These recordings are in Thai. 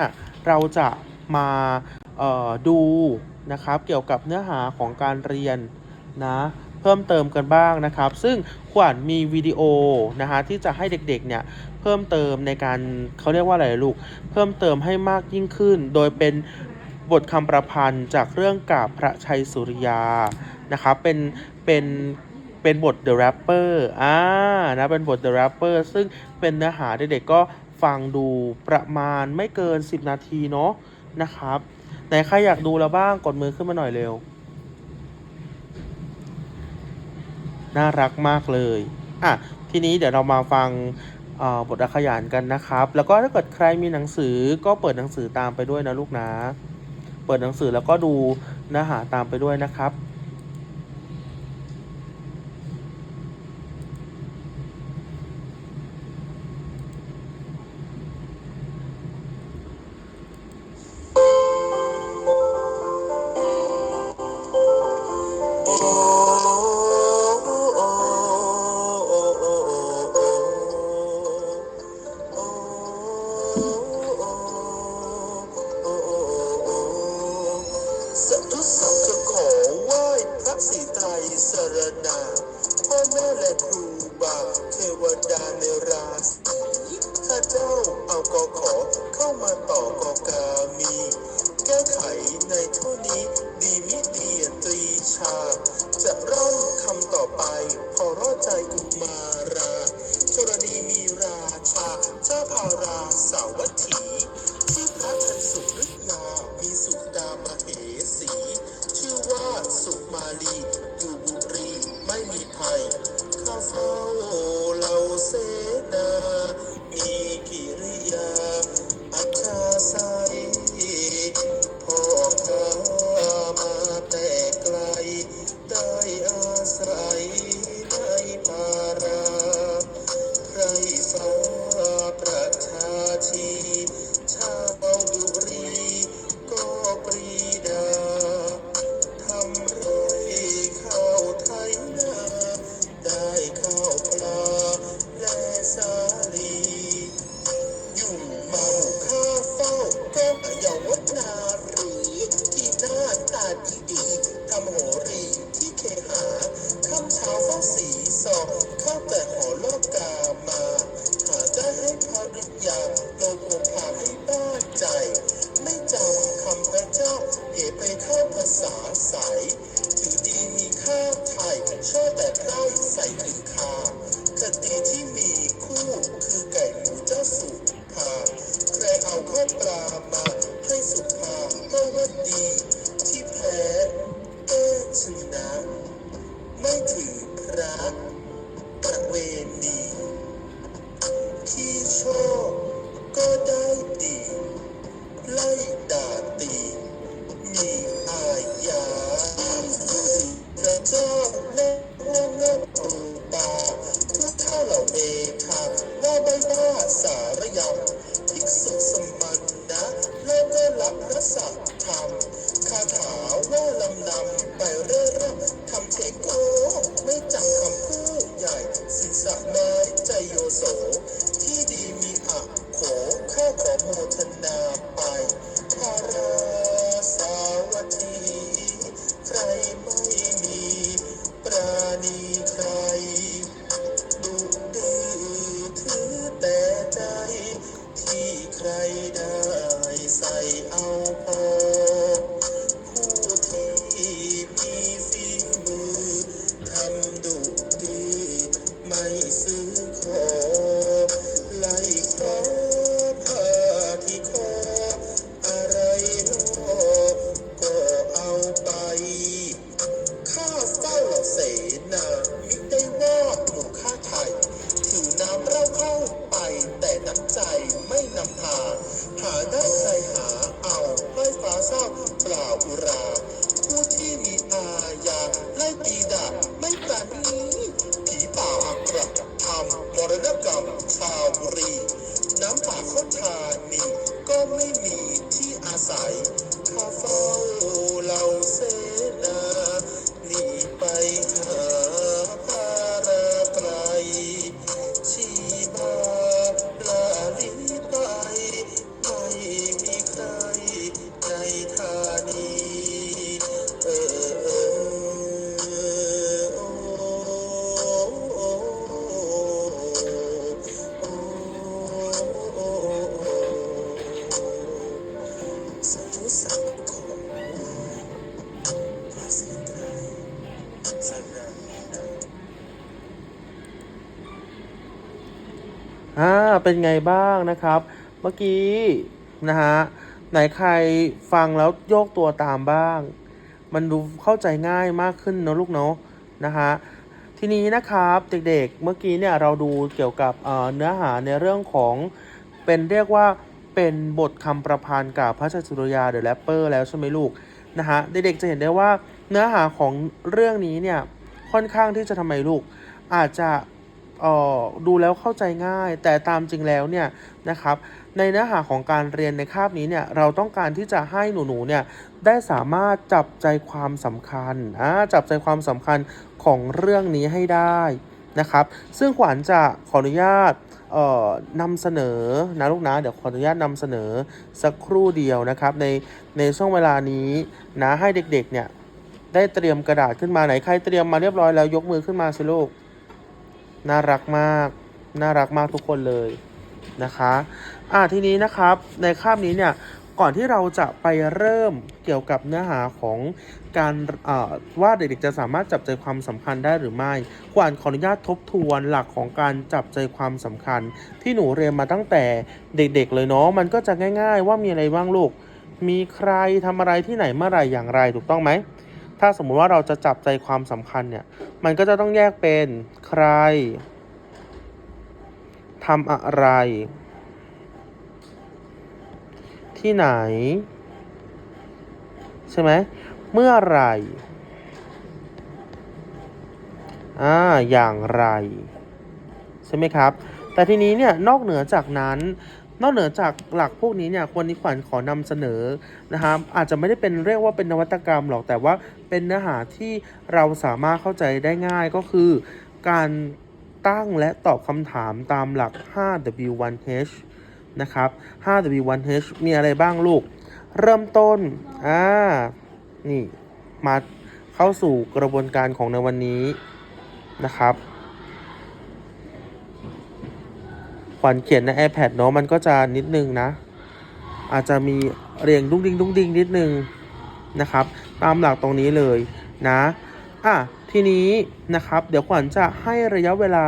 เนี่ยเราจะมาดูนะครับเกี่ยวกับเนื้อหาของการเรียนนะเพิ่มเติมกันบ้างนะครับ ซึ่งขวัญมีวิดีโอนะฮะที่จะให้เด็กๆเนี่ยเพิ่มเติมในการเขาเรียกว่าอะไรลูก เพิ่มเติมให้มากยิ่งขึ้น โดยเป็นบทคำประพันธ์จากเรื่องกาบพระชัยสุริยานะครับเป็นเป็นเป็นบท The Rapper อ่านะเป็นบท The Rapper ซึ่งเป็นเนื้อหาเด็กๆก็ ฟังดูประมาณไม่เกิน 10 นาทีเนาะนะครับไหนใครอยากดูแล้วบ้างกดมือขึ้นมาหน่อยเร็ว น่ารักมากเลยอะทีนี้เดี๋ยวเรามาฟังบทอักขยานกันนะครับ แล้วก็ถ้าเกิดใครมีหนังสือก็เปิดหนังสือตามไปด้วยนะลูกนะ เปิดหนังสือแล้วก็ดูเนื้อหาตามไปด้วยนะครับ บาเทวดาในราสีข้าเจ้าเอากอขอเข้ามาต่อกอาโอ่า เป็นไงบ้างนะครับ เมื่อกี้นะฮะ ไหนใครฟังแล้วโยกตัวตามบ้าง มันดูเข้าใจง่ายมากขึ้นเนาะลูกเนาะนะฮะ ทีนี้นะครับเด็กๆ เมื่อกี้เนี่ยเราดูเกี่ยวกับเนื้อหาในเรื่องของเป็นเรียกว่าเป็นบทคำประพันธ์กับพระชัจุรยาเดอะแรปเปอร์แล้วใช่ไหมลูกนะฮะ เด็กๆจะเห็นได้ว่า เนื้อหาของเรื่องนี้เนี่ยค่อนข้างที่จะทำไมลูก อาจจะออดูแล้วเข้าใจง่าย แต่ตามจริงแล้วเนี่ยนะครับ ในเนื้อหาของการเรียนในคาบนี้เนี่ยเราต้องการที่จะให้หนูๆเนี่ยได้สามารถจับใจความสำคัญจับใจความสำคัญของเรื่องนี้ให้ได้นะครับ ซึ่งขวัญจะขออนุญาตนำเสนอนะลูกนะ เดี๋ยวขออนุญาตนำเสนอสักครู่เดียวนะครับ ในในช่วงเวลานี้นะให้เด็กๆเนี่ย ได้เตรียมกระดาษขึ้นมาไหนใครเตรียมมาเรียบร้อยแล้วยกมือขึ้นมาสิลูก น่ารักมาก น่ารักมากทุกคนเลยนะคะอ่าทีนี้นะครับในคาบนี้เนี่ยก่อนที่เราจะไปเริ่มเกี่ยวกับเนื้อหาของการอ่าว่าเด็กๆจะสามารถจับใจความสำคัญได้หรือไม่ขวัญขออนุญาตทบทวนหลักของการจับใจความสำคัญ ที่หนูเรียนมาตั้งแต่เด็กๆเลยเนาะมันก็จะง่าย ๆ ว่ามีอะไรบ้างลูก มีใครทำอะไรที่ไหนเมื่อไหร่อย่างไรถูกต้องไหม ถ้าสมมุติว่าเราจะจับใจความสำคัญเนี่ย มันก็จะต้องแยกเป็นใครทำอะไร ที่ไหน ใช่ไหม เมื่อไรอ่าอย่างไร ใช่ไหมครับ แต่ทีนี้เนี่ยนอกเหนือจากนั้น นอกเหนือจากหลักพวกนี้เนี่ยควรนี้ขวัญขอนำเสนอนะครับอาจจะไม่ได้เป็นเรียกว่าเป็นนวัตกรรมหรอกแต่ว่าเป็นเนื้อหาที่เราสามารถเข้าใจได้ง่ายก็คือ การตั้งและตอบคำถามตามหลัก 5W1H นะครับ 5W1H มีอะไรบ้างลูก เริ่มต้น อ่า นี่ มาเข้าสู่กระบวนการของในวันนี้นะครับ ขวัญเขียนใน iPad เนาะมันก็จะนิดนึงนะ อาจจะมีเรียงดุ้งดิ้งดุ้งดิ้งนิดนึงนะครับ ตามหลักตรงนี้เลยนะอะทีนี้นะครับเดี๋ยวขวัญจะให้ระยะเวลา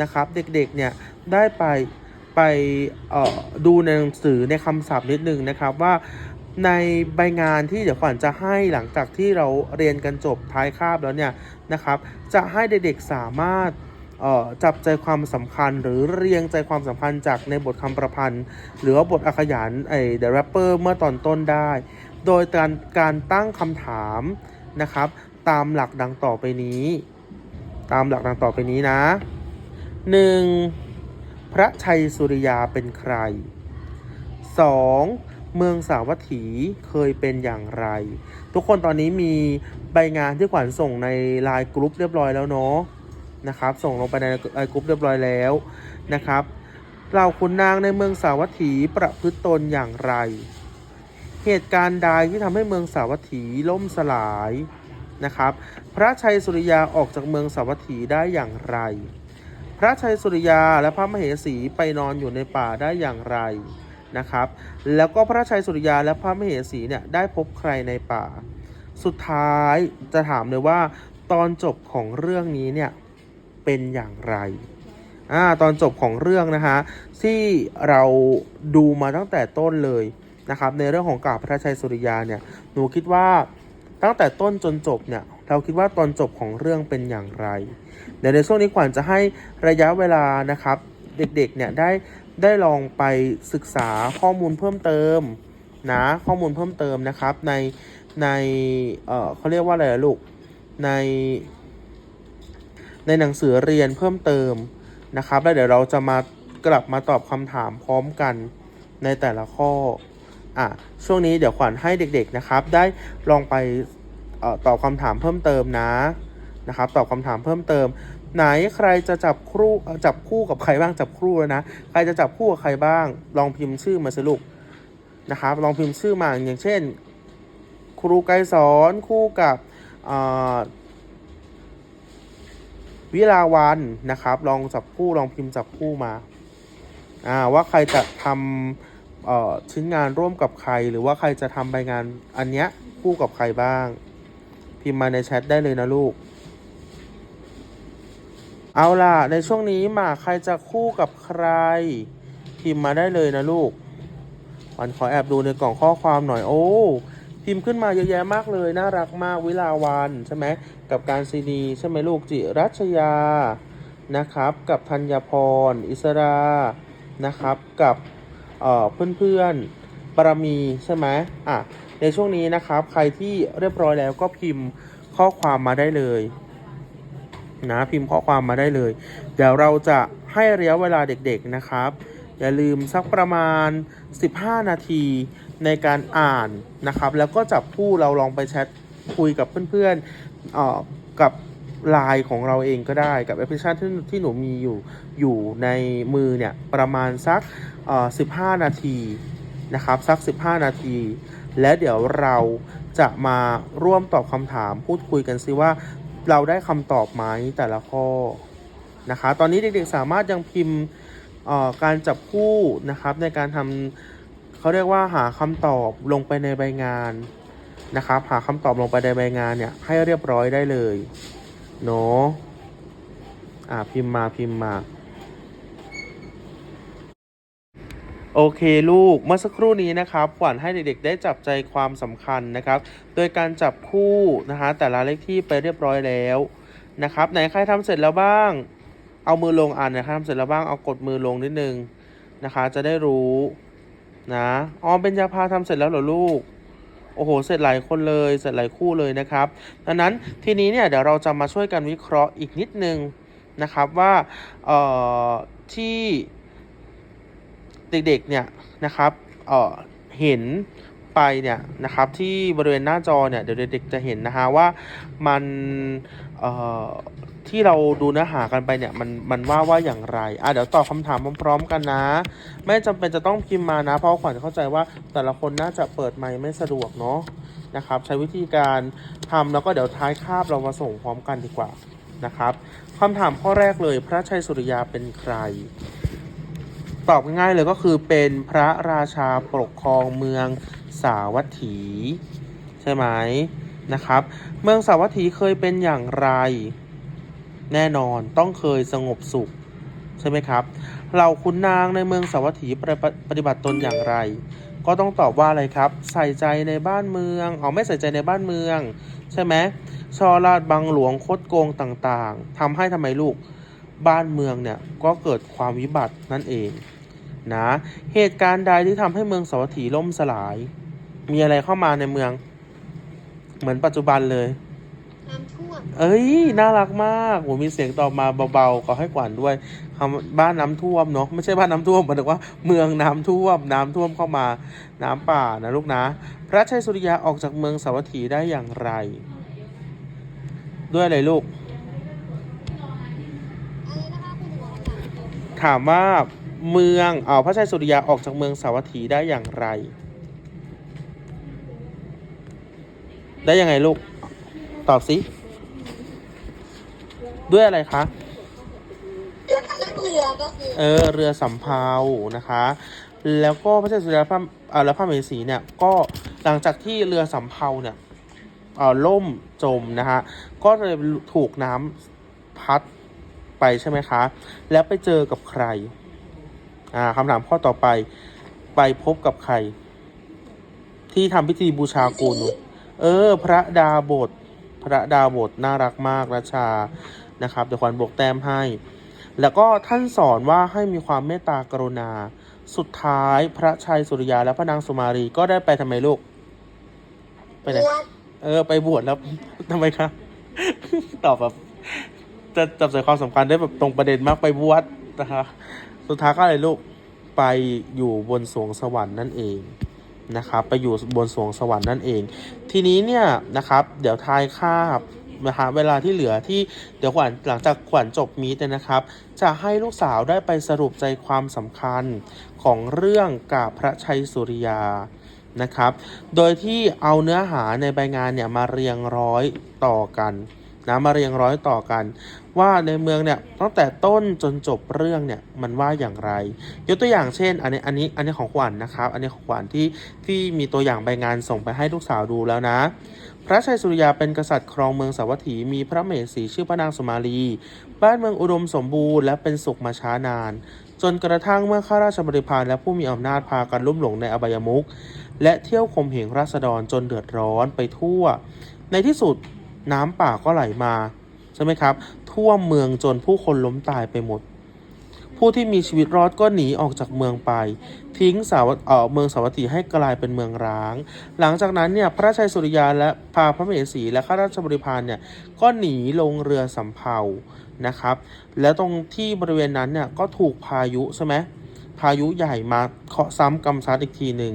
นะครับ เด็กๆเนี่ยได้ไปไปเออดูในหนังสือในคำศัพท์นิดนึงนะครับว่าในใบงานที่เดี๋ยวขวัญจะให้หลังจากที่เราเรียนกันจบท้ายคาบแล้วเนี่ยนะครับ จะให้เด็กๆสามารถ จับใจความสำคัญหรือเรียงใจความสำคัญจากในบทคำประพันธ์ หรือว่าบทอักขยานไอ้ The Rapper เมื่อตอนต้นได้ โดยการการตั้งคำถามนะครับ ตามหลักดังต่อไปนี้ ตามหลักดังต่อไปนี้นะ 1. พระชัยสุริยาเป็นใคร 2. เมืองสาวัตถีเคยเป็นอย่างไร ทุกคนตอนนี้มีใบงานที่ขวัญส่งในไลน์กรุ๊ปเรียบร้อยแล้วเนาะ นะครับ ส่งลงไปในไลน์กรุ๊ปเรียบร้อยแล้วนะครับเราขุนนางในเมืองสาวัตถีประพฤติตนอย่างไร เหตุการณ์ใดที่ทำให้เมืองสาวัตถีล่มสลายนะครับ พระชัยสุริยาออกจากเมืองสาวัตถีได้อย่างไร พระชัยสุริยาและพระมเหสีไปนอนอยู่ในป่าได้อย่างไรนะครับ แล้วก็พระชัยสุริยาและพระมเหสีเนี่ยได้พบใครในป่า สุดท้ายจะถามเลยว่าตอนจบของเรื่องนี้เนี่ย เป็นอย่างไรอ่าตอนจบของเรื่องนะฮะที่เราดูมาตั้งแต่ต้นเลยนะครับในเรื่องของกาบพระชัยสุริยาเนี่ยหนูคิดว่าตั้งแต่ต้นจนจบเนี่ยเราคิดว่าตอนจบของเรื่องเป็นอย่างไรเดี๋ยวในช่วงนี้ขวัญจะให้ระยะเวลานะครับเด็กๆเนี่ยได้ได้ลองไปศึกษาข้อมูลเพิ่มเติมนะข้อมูลเพิ่มเติมนะครับในในเออเขาเรียกว่าอะไรลูกใน ในหนังสือเรียนเพิ่มเติมนะครับ แล้วเดี๋ยวเราจะมากลับมาตอบคำถามพร้อมกันในแต่ละข้ออะช่วงนี้เดี๋ยวขวัญให้เด็กๆนะครับ ได้ลองไปออตอบคำถามเพิ่มเติมนะนะครับ ตอบคำถามเพิ่มเติม ไหนใครจะจับคู่จับคู่กับใครบ้างจับคู่แล้วนะใครจะจับคู่กับใครบ้าง ลองพิมพ์ชื่อมาสิลูกนะครับ ลองพิมพ์ชื่อมาอย่างเช่น ครูไกรสอนคู่กับ วิลาวันนะครับ ลองจับคู่ลองพิมพ์จับคู่มาอ่าว่าใครจะทำเอ่อชิ้นงานร่วมกับใคร หรือว่าใครจะทำใบงานอันเนี้ยคู่กับใครบ้าง พิมพ์มาในแชทได้เลยนะลูก เอาล่ะ ในช่วงนี้หมากใครจะคู่กับใคร พิมพ์มาได้เลยนะลูกวันขอแอบดูในกล่องข้อความหน่อยโอ้ พิมพ์ขึ้นมาเยอะแยะมากเลย น่ารักมากวิลาวันใช่ไหมกับการซีดีใช่ไหมลูกจิรัชยานะครับ กับธัญพร อิสรานะครับ กับเอ่อเพื่อนๆปรมีใช่ไหมอะในช่วงนี้นะครับ ใครที่เรียบร้อยแล้วก็พิมพ์ข้อความมาได้เลยนะพิมพ์ข้อความมาได้เลย เดี๋ยวเราจะให้ระยะเวลาเด็กๆนะครับ อย่าลืมสักประมาณ 15 นาที ในการอ่านนะครับ แล้วก็จับคู่เราลองไปแชทคุยกับเพื่อนๆเอ่อกับไลน์ของเราเองก็ได้กับแอปพลิเคชันที่ที่หนูมีอยู่อยู่ในมือเนี่ยประมาณสักเอ่อ15 นาทีนะครับสัก 15 นาที และเดี๋ยวเราจะมาร่วมตอบคำถามพูดคุยกันซิว่าเราได้คำตอบไหมแต่ละข้อนะคะตอนนี้เด็กๆสามารถยังพิมพ์การจับคู่นะครับในการทำ เขาเรียกว่าหาคำตอบลงไปในใบงานนะครับ หาคำตอบลงไปในใบงานเนี่ย ให้เรียบร้อยได้เลยเนาะอ่าพิมพ์มาพิมพ์มา โอเคลูกเมื่อสักครู่นี้นะครับขวัญให้เด็กๆ ได้จับใจความสำคัญนะครับ โดยการจับคู่นะคะแต่ละเลขที่ไปเรียบร้อยแล้วนะครับ ไหนใครทำเสร็จแล้วบ้าง เอามือลงอ่านนะครับทำเสร็จแล้วบ้างเอากดมือลงนิดนึงนะคะ จะได้รู้ นะอ๋อเป็นยาพาทำเสร็จแล้วเหรอลูกโอ้โห เสร็จหลายคนเลย เสร็จหลายคู่เลยนะครับ ดังนั้นทีนี้เนี่ยเดี๋ยวเราจะมาช่วยกันวิเคราะห์อีกนิดนึงนะครับว่าเอ่อที่เด็กๆเนี่ยนะครับเอ่อเห็นไปเนี่ยนะครับที่บริเวณหน้าจอเนี่ยเดี๋ยวเด็กๆจะเห็นนะฮะว่ามันเอ่อ ที่เราดูเนื้อหากันไปเนี่ยมันมันว่าว่าอย่างไรอะเดี๋ยวตอบคำถามพร้อมๆกันนะ ไม่จำเป็นจะต้องพิมพ์มานะ เพราะขวัญเข้าใจว่าแต่ละคนน่าจะเปิดไมค์ไม่สะดวกเนาะนะครับ ใช้วิธีการทำแล้วก็เดี๋ยวท้ายคาบเรามาส่งพร้อมกันดีกว่านะครับคำถามข้อแรกเลยพระชัยสุริยาเป็นใคร ตอบง่ายๆเลยก็คือเป็นพระราชาปกครองเมืองสาวัตถี ใช่ไหมนะครับ เมืองสาวัตถีเคยเป็นอย่างไร แน่นอนต้องเคยสงบสุข ใช่ไหมครับ เราขุนนางในเมืองสาวัตถีปฏิบัติตนอย่างไร ก็ต้องตอบว่าอะไรครับ ใส่ใจในบ้านเมืองเอาไม่ใส่ใจในบ้านเมือง ใช่ไหมชอราดบังหลวงคดโกงต่างๆทำให้ทำไมลูกบ้านเมืองเนี่ยก็เกิดความวิบัตินั่นเองนะเหตุการณ์ใดที่ทำให้เมืองสาวัตถีล่มสลาย มีอะไรเข้ามาในเมือง เหมือนปัจจุบันเลย เอ้ย น่ารักมากโหมีเสียงตอบมาเบาๆขอให้กวนด้วยคำบ้านน้ำท่วมเนาะไม่ใช่บ้านน้ำท่วมหมายถึงว่าเมืองน้ำท่วม น้ำท่วมเข้ามา น้ำป่านะลูกนะ พระชัยสุริยาออกจากเมืองสาวัตถีได้อย่างไร ด้วยอะไรลูก ถามว่าเมืองเอาพระชัยสุริยาออกจากเมืองสาวัตถีได้อย่างไร ได้ยังไงลูก ตอบสิ ด้วยอะไรคะแล้วเรือก็คือเออ เรือสำเภานะคะ แล้วก็พระเจ้าสุริยาพระเอ่อและพระมเหสีเนี่ยก็หลังจากที่เรือสำเภาเนี่ยเอ่อล่มจมนะฮะก็เลยถูกน้ำพัดไปใช่ไหมคะ แล้วไปเจอกับใคร อ่าคำถามข้อต่อไป ไปพบกับใคร ที่ทำพิธีบูชากูนเออ พระดาบท พระดาบทน่ารักมากราชา นะครับเดี๋ยวขวัญบวกแต้มให้ แล้วก็ท่านสอนว่าให้มีความเมตตากรุณา สุดท้ายพระชัยสุริยาและพระนางสุมารีก็ได้ไปทำไมลูก ไปไหนบวชเออ ไปบวชแล้วทำไมครับตอบแบบจะจับใส่ความสำคัญได้แบบตรงประเด็นมากไปบวชนะคะสุดท้ายก็อะไรลูกไปอยู่บนสวงสวรรค์นั่นเองนะครับไปอยู่บนสวงสวรรค์นั่นเอง ทีนี้เนี่ยนะครับ เดี๋ยวทายคาบ นะฮะเวลาที่เหลือที่เดี๋ยวขวัญหลังจากขวัญจบมีตเนี่ยนะครับ จะให้ลูกสาวได้ไปสรุปใจความสำคัญของเรื่องกาบพระชัยสุริยานะครับ โดยที่เอาเนื้อหาในใบงานเนี่ยมาเรียงร้อยต่อกันนะมาเรียงร้อยต่อกัน ว่าในเมืองเนี่ยตั้งแต่ต้นจนจบเรื่องเนี่ยมันว่าอย่างไร ยกตัวอย่างเช่น อันนี้อันนี้อันนี้ของขวัญนนะครับ อันนี้ของขวัญที่ที่มีตัวอย่างใบงานส่งไปให้ลูกสาวดูแล้วนะ พระชัยสุริยาเป็นกษัตริย์ครองเมืองสาวัตถีมีพระมเหสีชื่อพระนางสมาลี บ้านเมืองอุดมสมบูรณ์และเป็นสุขมาช้านาน จนกระทั่งเมื่อข้าราชบริพารและผู้มีอำนาจพากันลุ่มหลงในอบายมุขและเที่ยวข่มเหงราษฎรจนเดือดร้อนไปทั่ว ในที่สุดน้ำป่าก็ไหลมา ใช่ไหมครับท่วมเมืองจนผู้คนล้มตายไปหมด ผู้ที่มีชีวิตรอดก็หนีออกจากเมืองไป ทิ้งสาวเอ่อเมืองสาวัตถีให้กลายเป็นเมืองร้าง หลังจากนั้นเนี่ยพระชัยสุริยาและพาพระมเหสีและข้าราชบริพารเนี่ยก็หนีลงเรือสำเภานะครับ แล้วตรงที่บริเวณนั้นเนี่ยก็ถูกพายุใช่ไหมพายุใหญ่มาเคาะซ้ำกำซัดอีกทีหนึ่ง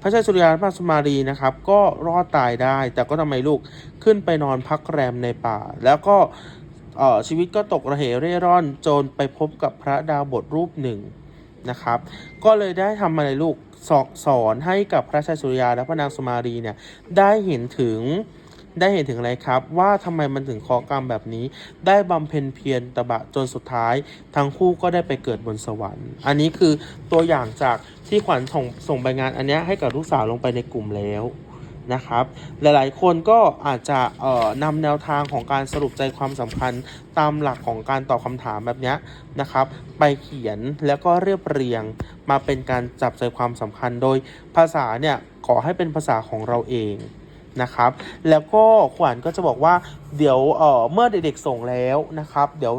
พระชัยสุริยาและพระสมารีนะครับ ก็รอดตายได้ แต่ก็ทำไมลูกขึ้นไปนอนพักแรมในป่า แล้วก็ ชีวิตก็ตกระเหเร่ร่อนจนไปพบกับพระดาวบทรูปหนึ่งนะครับ ก็เลยได้ทำอะไรลูกสอสอนให้กับพระชัยสุริยาและพระนางสุมารีเนี่ยได้เห็นถึงได้เห็นถึงอะไรครับ ว่าทำไมมันถึงเคราะห์กรรมแบบนี้ ได้บำเพ็ญเพียรตบะจนสุดท้าย ทั้งคู่ก็ได้ไปเกิดบนสวรรค์ อันนี้คือตัวอย่างจากที่ขวัญส่งส่งใบงานอันนี้ให้กับลูกสาวลงไปในกลุ่มแล้ว นะครับ หลายๆ คนก็อาจจะเอ่อนำแนวทางของการสรุปใจความสำคัญตามหลักของการตอบคำถามแบบนี้นะครับ ไปเขียนแล้วก็เรียบเรียงมาเป็นการจับใจความสำคัญ โดยภาษาเนี่ยขอให้เป็นภาษาของเราเองนะครับ แล้วก็ขวัญก็จะบอกว่าเดี๋ยวเอ่อเมื่อเด็กๆส่งแล้วนะครับ เดี๋ยว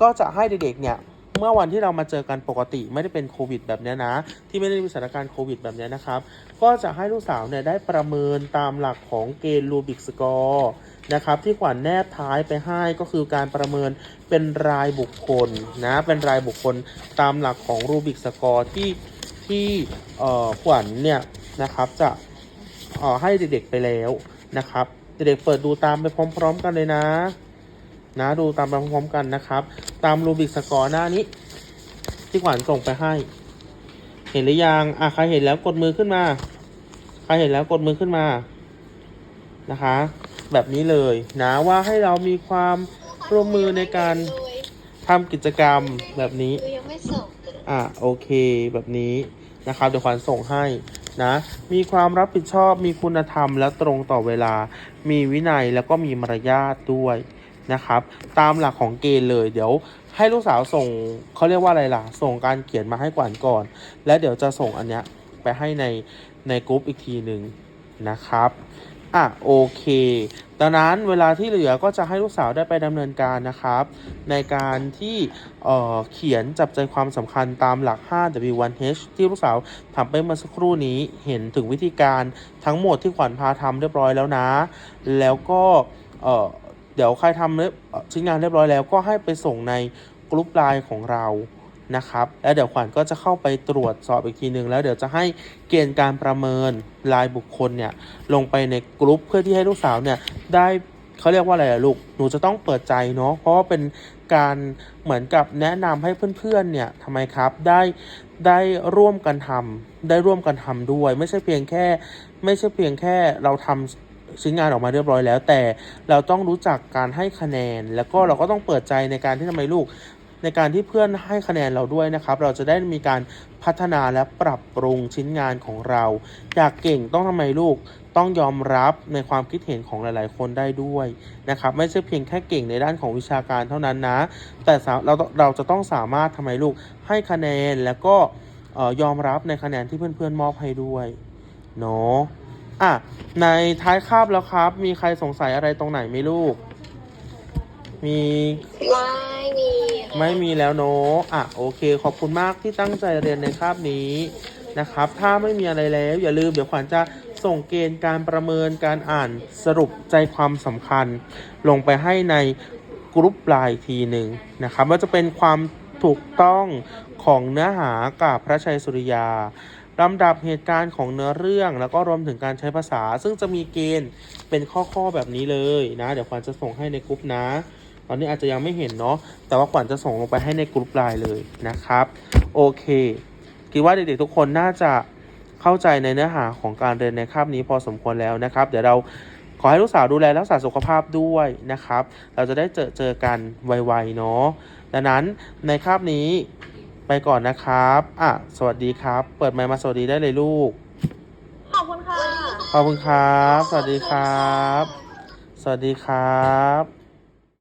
ก็จะให้เด็กๆเนี่ย เมื่อวันที่เรามาเจอกันปกติไม่ได้เป็นโควิดแบบนี้นะ ที่ไม่ได้มีสถานการณ์โควิดแบบนี้นะครับ ก็จะให้ลูกสาวเนี่ยได้ประเมินตามหลักของเกณฑ์รูบิกสกอร์นะครับที่ขวัญแนบท้ายไปให้ก็คือการประเมินเป็นรายบุคคลนะเป็นรายบุคคลตามหลักของรูบิกสกอร์ที่ที่ขวัญเนี่ยนะครับจะให้เด็กๆไปแล้วนะครับเด็กๆเปิดดูตามไปพร้อม ๆ กันเลยนะ นะดูตามไปพร้อมๆกันนะครับ ตามรูบิกสกอร์หน้านี้ ที่ขวัญส่งไปให้ เห็นหรือยังอะใครเห็นแล้วกดมือขึ้นมา ใครเห็นแล้วกดมือขึ้นมานะคะ แบบนี้เลยนะว่าให้เรามีความร่วมมือในการทำกิจกรรมแบบนี้คือยังไม่ส่งเลยอะโอเคแบบนี้นะครับเดี๋ยวขวัญส่งให้นะมีความรับผิดชอบมีคุณธรรมและตรงต่อเวลา มีวินัยแล้วก็มีมารยาทด้วย นะครับ ตามหลักของเกณฑ์เลย เดี๋ยวให้ลูกสาวส่งเขาเรียกว่าอะไรล่ะ ส่งการเขียนมาให้ขวัญก่อน แล้วเดี๋ยวจะส่งอันเนี้ยไปให้ในในกรุ๊ปอีกทีหนึ่งนะครับอะโอเคดังนั้นเวลาที่เหลือก็จะให้ลูกสาวได้ไปดำเนินการนะครับ ในการที่เอ่อเขียนจับใจความสำคัญตามหลัก 5W1H ที่ลูกสาวทำไปเมื่อสักครู่นี้เห็นถึงวิธีการทั้งหมดที่ขวัญพาทำเรียบร้อยแล้วนะ แล้วก็เอ่อ ดี๋ยวใครทำเรียบชิ้นงานเรียบร้อยแล้วก็ให้ไปส่งในกลุ่มไลน์ของเรานะครับ แล้วเดี๋ยวขวัญก็จะเข้าไปตรวจสอบอีกทีหนึ่งแล้วเดี๋ยวจะให้เกณฑ์การประเมินรายบุคคลเนี่ยลงไปในกลุ่มเพื่อที่ให้ลูกสาวเนี่ยได้เขาเรียกว่าอะไรลูก หนูจะต้องเปิดใจเนาะ เพราะว่าเป็นการเหมือนกับแนะนำให้เพื่อนๆเนี่ยทำไมครับ ได้ได้ร่วมกันทำได้ร่วมกันทำด้วย ไม่ใช่เพียงแค่ ไม่ใช่เพียงแค่เราทำ ชิ้นงานออกมาเรียบร้อยแล้ว แต่เราต้องรู้จักการให้คะแนน แล้วก็เราก็ต้องเปิดใจในการที่ทำไมลูก ในการที่เพื่อนให้คะแนนเราด้วยนะครับ เราจะได้มีการพัฒนาและปรับปรุงชิ้นงานของเรา อยากเก่งต้องทำไมลูกต้องยอมรับในความคิดเห็นของหลาย ๆ คนได้ด้วยนะครับไม่ใช่เพียงแค่เก่งในด้านของวิชาการเท่านั้นนะ แต่สาเราเราจะต้องสามารถทำไมลูกให้คะแนนแล้วก็เอ่อยอมรับในคะแนนที่เพื่อน ๆ มอบให้ด้วยเนาะ อะในท้ายคาบแล้วครับ มีใครสงสัยอะไรตรงไหนไหมลูก มีไม่มีค่ะไม่มีแล้วเนอะอะโอเค ขอบคุณมากที่ตั้งใจเรียนในคาบนี้นะครับ ถ้าไม่มีอะไรแล้ว อย่าลืมเดี๋ยวขวัญจะส่งเกณฑ์การประเมินการอ่านสรุปใจความสำคัญ ลงไปให้ในกรุ๊ปไลน์ทีหนึ่งนะครับว่าจะเป็นความถูกต้อง ของเนื้อหากับพระชัยสุริยาลำดับเหตุการณ์ของเนื้อเรื่องแล้วก็รวมถึงการใช้ภาษา ซึ่งจะมีเกณฑ์เป็นข้อๆแบบนี้เลยนะ เดี๋ยวขวัญจะส่งให้ในกรุ๊ปนะ ตอนนี้อาจจะยังไม่เห็นเนาะแต่ว่าขวัญจะส่งลงไปให้ในกลุ่มไลน์เลยนะครับ โอเคคิดว่าเด็กๆทุกคนน่าจะเข้าใจในเนื้อหาของการเรียนในคาบนี้พอสมควรแล้วนะครับ เดี๋ยวเราขอให้ลูกสาวดูแลรักษาสุขภาพด้วยนะครับ เราจะได้เจอเจอกันไวๆเนาะดังนั้นในคาบนี้ ไปก่อนนะครับ อะ สวัสดีครับ เปิดไมค์มาสวัสดีได้เลยลูก ขอบคุณค่ะ ขอบคุณครับ สวัสดีครับ สวัสดีครับ